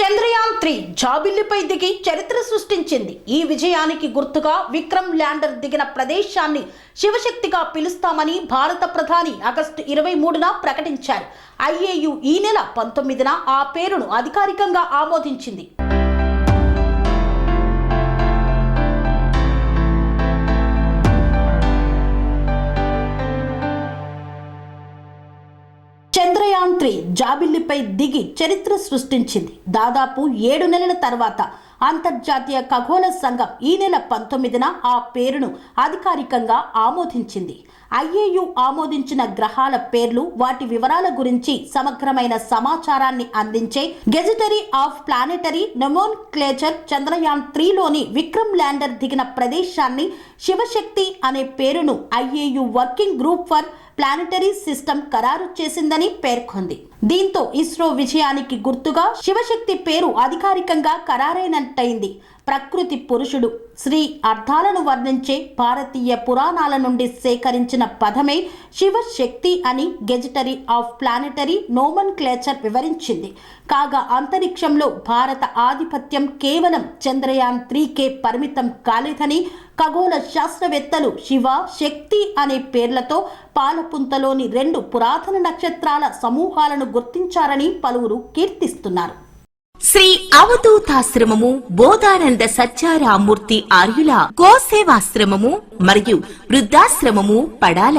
Chandrayaan three జాబిల్లిపై దిగి చరిత్ర సృష్టించింది. ఈ విజయానికి గుర్తుగా విక్రమ్ ల్యాండర్ దిగిన ప్రదేశాన్ని శివశక్తిగా పిలుస్తామని భారత ప్రధాని ఆగస్టు ఇరవై మూడున ప్రకటించారు. ఐఏయు ఈ నెల పంతొమ్మిదిన ఆ పేరును అధికారికంగా ఆమోదించింది. చంద్రయాన్ త్రీ జాబిల్లిపై దిగి చరిత్ర సృష్టించింది. దాదాపు ఏడు నెలల తర్వాత అంతర్జాతీయ ఖగోళ సంఘం ఈ నెల పంతొమ్మిదిన ఆ పేరును అధికారికంగా ఆమోదించింది. ఐఏయు ఆమోదించిన గ్రహాల పేర్లు వాటి వివరాల గురించి సమగ్రమైన సమాచారాన్ని అందించే gazetteer of planetary nomenclature Chandrayaan త్రీలోని Vikram lander దిగిన ప్రదేశాన్ని శివశక్తి అనే పేరును IAU working group for planetary system ఖరారు చేసిందని పేర్కొంది. దీంతో ఇస్రో విజయానికి గుర్తుగా శివశక్తి పేరు అధికారికంగా ఖరారైనట్టయింది. ప్రకృతి పురుషుడు శ్రీ అర్థాలను వర్ణించే భారతీయ పురాణాల నుండి సేకరించిన పదమే శివశక్తి అని gazetteer of planetary nomenclature వివరించింది. కాగా అంతరిక్షంలో భారత ఆధిపత్యం కేవలం చంద్రయాన్ త్రీకే పరిమితం కాలేదని ఖగోళ శాస్త్రవేత్తలు శివ శక్తి అనే పేర్లతో పాలపుంతలోని రెండు పురాతన నక్షత్రాల సమూహాలను గుర్తించారని పలువురు కీర్తిస్తున్నారు. శ్రీ అవధూతాశ్రమము బోధానంద సత్యారామూర్తి ఆర్యుల గోసేవాశ్రమము మరియు వృద్ధాశ్రమము పడాల.